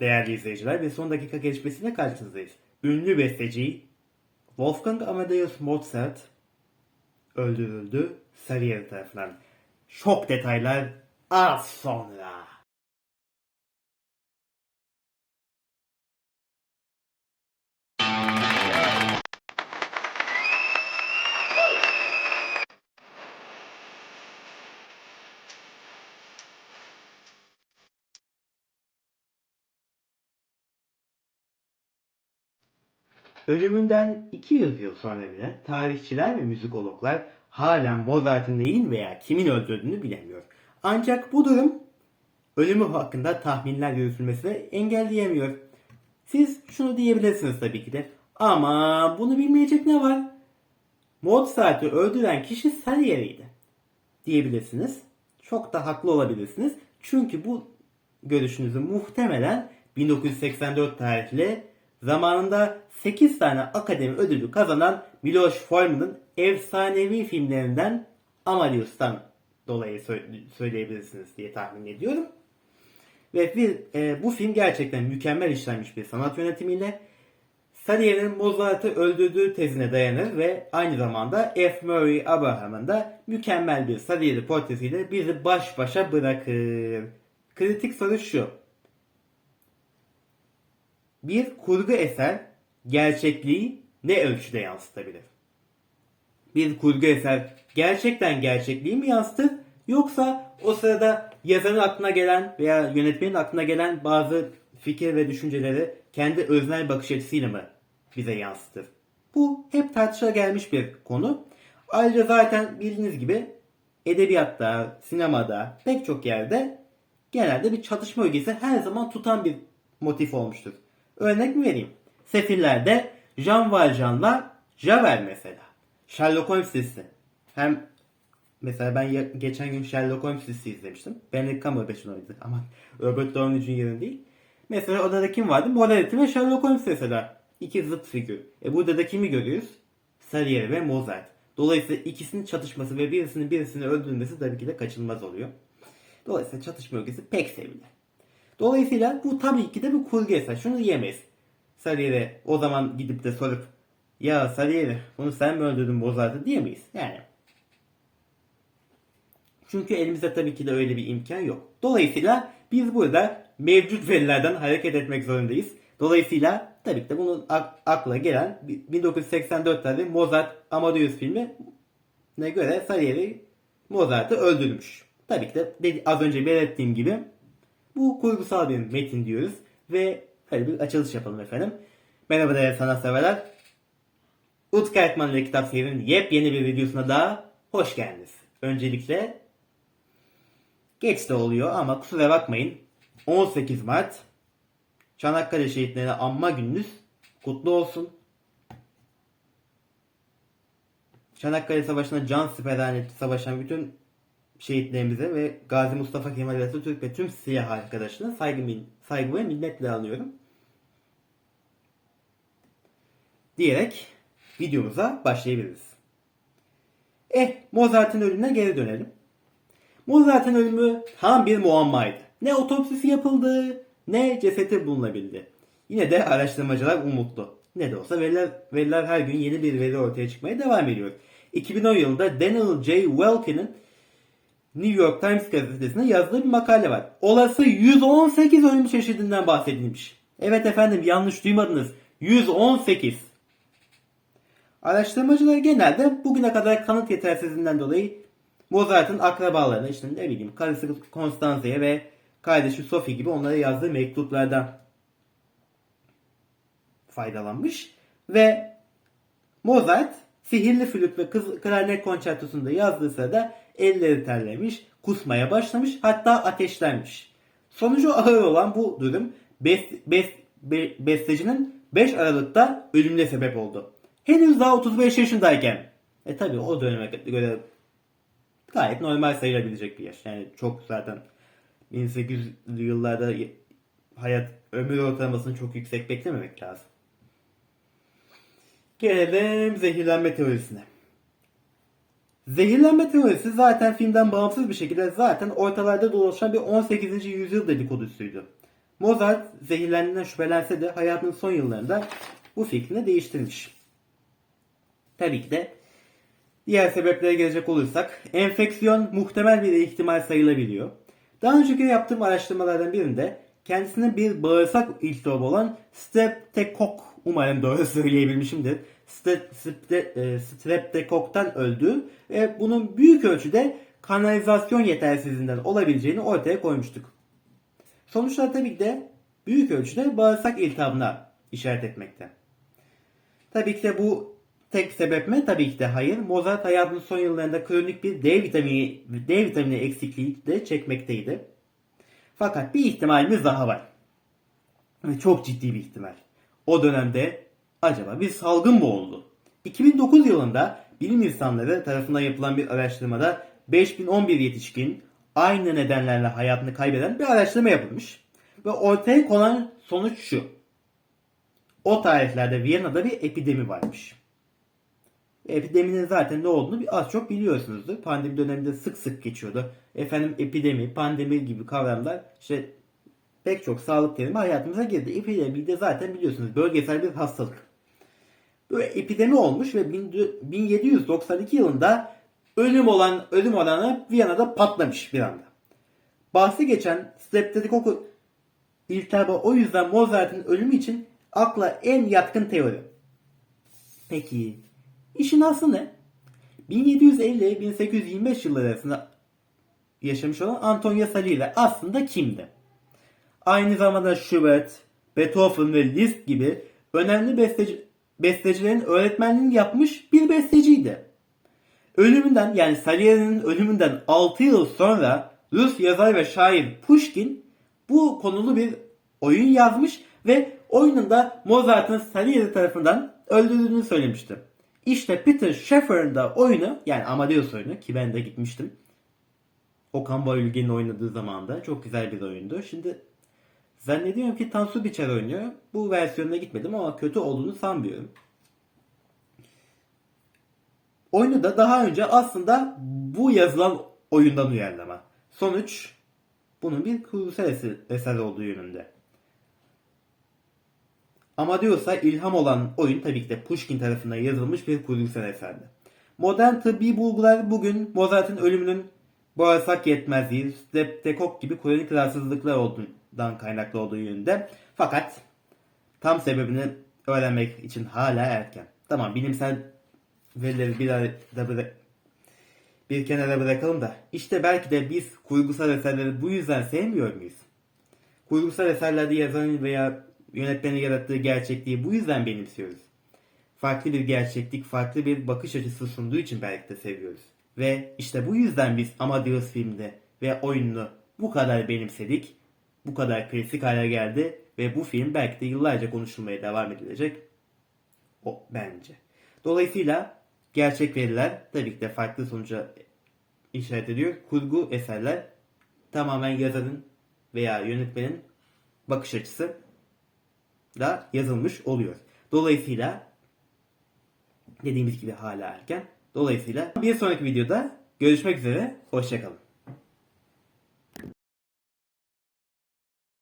Değerli izleyiciler ve son dakika gelişmesiyle karşınızdayız. Ünlü besteci Wolfgang Amadeus Mozart öldürüldü Salieri tarafından. Şok detaylar az sonra. Ölümünden 200 yıl sonra bile tarihçiler ve müzikologlar halen Mozart'ın neyin veya kimin öldürdüğünü bilemiyor. Ancak bu durum ölümü hakkında tahminler yürütülmesini engelleyemiyor. Siz şunu diyebilirsiniz tabii ki de. Ama bunu bilmeyecek ne var? Mozart'ı öldüren kişi Salieri'ydi. Diyebilirsiniz. Çok da haklı olabilirsiniz. Çünkü bu görüşünüzü muhtemelen 1984 tarihli zamanında 8 tane akademi ödülü kazanan Miloš Forman'ın efsanevi filmlerinden Amadeus'tan dolayı sö- söyleyebilirsiniz diye tahmin ediyorum. Ve bir, e, bu film gerçekten mükemmel işlenmiş bir sanat yönetimiyle Salieri'nin Mozart'ı öldürdüğü tezine dayanır ve aynı zamanda F. Murray Abraham'ın da mükemmel bir Salieri portresiyle bizi baş başa bırakır. Kritik soru şu. Bir kurgu eser gerçekliği ne ölçüde yansıtabilir? Bir kurgu eser gerçekten gerçekliği mi yansıtır yoksa o sırada yazarın aklına gelen veya yönetmenin aklına gelen bazı fikir ve düşünceleri kendi öznel bakış açısıyla mı bize yansıtır? Bu hep tartışıla gelmiş bir konu. Ayrıca zaten bildiğiniz gibi edebiyatta, sinemada pek çok yerde genelde bir çatışma ögesi her zaman tutan bir motif olmuştur. Örnek vereyim? Sefillerde Jean Valjean'la Javert mesela. Sherlock Holmes dizisi. Hem mesela ben geçen gün Sherlock Holmes dizisi izlemiştim. Benedict Cumberbatch'ın oynadı ama Robert Downey Jr.'ın değil. Mesela orada da kim vardı? Morality ve Sherlock Holmes mesela. İki zıt figür. E burada da kimi görüyoruz? Salieri ve Mozart. Dolayısıyla ikisinin çatışması ve birisinin birisini öldürmesi tabii ki de kaçınılmaz oluyor. Dolayısıyla çatışma ögesi pek sevilir. Dolayısıyla bu tabii ki de bir kurgu eser. Şunu diyemeyiz. Salieri o zaman gidip de sorup ya Salieri bunu sen mi öldürdün Mozart'ı diyemeyiz. Yani. Çünkü elimizde tabii ki de öyle bir imkan yok. Dolayısıyla biz burada mevcut verilerden hareket etmek zorundayız. Dolayısıyla tabii ki de bunun ak- akla gelen 1984 tarihli Mozart Amadeus filmi ne göre Salieri Mozart'ı öldürmüş. Tabii ki de az önce belirttiğim gibi bu kurgusal bir metin diyoruz ve hadi bir açılış yapalım efendim. Merhaba değerli sanatseverler. Utku Erkman ile Kitap Seyir'in yepyeni bir videosuna daha hoş geldiniz. Öncelikle geç de oluyor ama kusura bakmayın. 18 Mart Çanakkale Şehitlerine Anma Gününüz kutlu olsun. Çanakkale Savaşı'nda can siperhane savaşan bütün şehitlerimize ve Gazi Mustafa Kemal Atatürk ve tüm siyah arkadaşlarına saygı, saygı ve minnetle anıyorum. Diyerek videomuza başlayabiliriz. Eh Mozart'ın ölümüne geri dönelim. Mozart'ın ölümü tam bir muammaydı. Ne otopsisi yapıldı ne cesedi bulunabildi. Yine de araştırmacılar umutlu. Ne de olsa veriler, veriler her gün yeni bir veri ortaya çıkmaya devam ediyor. 2010 yılında Daniel J. Welkin'in New York Times gazetesinde yazdığı bir makale var. Olası 118 ölüm çeşidinden bahsedilmiş. Evet efendim yanlış duymadınız. 118. Araştırmacılar genelde bugüne kadar kanıt yetersizliğinden dolayı Mozart'ın akrabalarına işte ne bileyim karısı Constanze'ye ve kardeşi Sophie gibi onlara yazdığı mektuplardan faydalanmış ve Mozart sihirli flüt ve kız klarnet konçertosunda yazdığı sırada elleri terlemiş, kusmaya başlamış hatta ateşlenmiş. Sonucu ağır olan bu durum best, best, be- bestecinin 5 Aralık'ta ölümüne sebep oldu. Henüz daha 35 yaşındayken. E tabi o döneme göre gayet normal sayılabilecek bir yaş. Yani çok zaten 1800'lü yıllarda hayat ömür ortalamasını çok yüksek beklememek lazım. Gelelim zehirlenme teorisine. Zehirlenme teorisi zaten filmden bağımsız bir şekilde zaten ortalarda dolaşan bir 18. yüzyıl dedikodusuydu. Mozart zehirlendiğinden şüphelense de hayatının son yıllarında bu fikrini değiştirmiş. Tabii ki de diğer sebeplere gelecek olursak enfeksiyon muhtemel bir ihtimal sayılabiliyor. Daha önceki yaptığım araştırmalardan birinde kendisinin bir bağırsak iltihabı olan streptokok umarım doğru söyleyebilmişimdir. E, Streptokoktan öldüğü ve bunun büyük ölçüde kanalizasyon yetersizliğinden olabileceğini ortaya koymuştuk. Sonuçlar tabii ki de büyük ölçüde bağırsak iltihabına işaret etmekte. Tabii ki de bu tek sebep mi? Tabii ki de hayır. Mozart hayatının son yıllarında kronik bir D vitamini, D vitamini eksikliği de çekmekteydi. Fakat bir ihtimalimiz daha var. Ve çok ciddi bir ihtimal. O dönemde acaba bir salgın mı oldu? 2009 yılında bilim insanları tarafından yapılan bir araştırmada 5011 yetişkin aynı nedenlerle hayatını kaybeden bir araştırma yapılmış. Ve ortaya konan sonuç şu. O tarihlerde Viyana'da bir epidemi varmış. Epideminin zaten ne olduğunu bir az çok biliyorsunuzdur. Pandemi döneminde sık sık geçiyordu. Efendim epidemi, pandemi gibi kavramlar işte pek çok sağlık terimi hayatımıza girdi. Epidemi de zaten biliyorsunuz bölgesel bir hastalık. Böyle epidemi olmuş ve 1792 yılında ölüm olan ölüm oranı Viyana'da patlamış bir anda. Bahsi geçen Streptokoku iltihabı o yüzden Mozart'ın ölümü için akla en yatkın teori. Peki işin aslı ne? 1750-1825 yılları arasında yaşamış olan Antonio Salieri aslında kimdi? Aynı zamanda Schubert, Beethoven ve Liszt gibi önemli besteci, bestecilerin öğretmenliğini yapmış bir besteciydi. Ölümünden yani Salieri'nin ölümünden 6 yıl sonra Rus yazar ve şair Pushkin bu konulu bir oyun yazmış ve oyununda Mozart'ın Salieri tarafından öldürüldüğünü söylemişti. İşte Peter Schaffer'ın da oyunu yani Amadeus oyunu ki ben de gitmiştim. Okan Bayülgen'in oynadığı zamanda çok güzel bir oyundu. Şimdi zannediyorum ki Tansu Biçer oynuyor. Bu versiyonuna gitmedim ama kötü olduğunu sanmıyorum. Oyunu da daha önce aslında bu yazılan oyundan uyarlama. Sonuç bunun bir kurgusal eser, olduğu yönünde. Amadeus'a ilham olan oyun tabii ki de Pushkin tarafından yazılmış bir kurgusal eserdi. Modern tıbbi bulgular bugün Mozart'ın ölümünün bağırsak yetmezliği, streptokok gibi kronik rahatsızlıklar olduğundan kaynaklı olduğu yönünde. Fakat tam sebebini öğrenmek için hala erken. Tamam bilimsel verileri bir arada bıra- bir kenara bırakalım da işte belki de biz kurgusal eserleri bu yüzden sevmiyor muyuz? Kurgusal eserlerde yazarın veya yönetmenin yarattığı gerçekliği bu yüzden benimsiyoruz. Farklı bir gerçeklik, farklı bir bakış açısı sunduğu için belki de seviyoruz. Ve işte bu yüzden biz Amadeus filmde ve oyununu bu kadar benimsedik, bu kadar klasik hale geldi ve bu film belki de yıllarca konuşulmaya devam edilecek. O bence. Dolayısıyla gerçek veriler tabii ki de farklı sonuca işaret ediyor. Kurgu eserler tamamen yazarın veya yönetmenin bakış açısı da yazılmış oluyor. Dolayısıyla dediğimiz gibi hala erken. Dolayısıyla bir sonraki videoda görüşmek üzere. Hoşçakalın.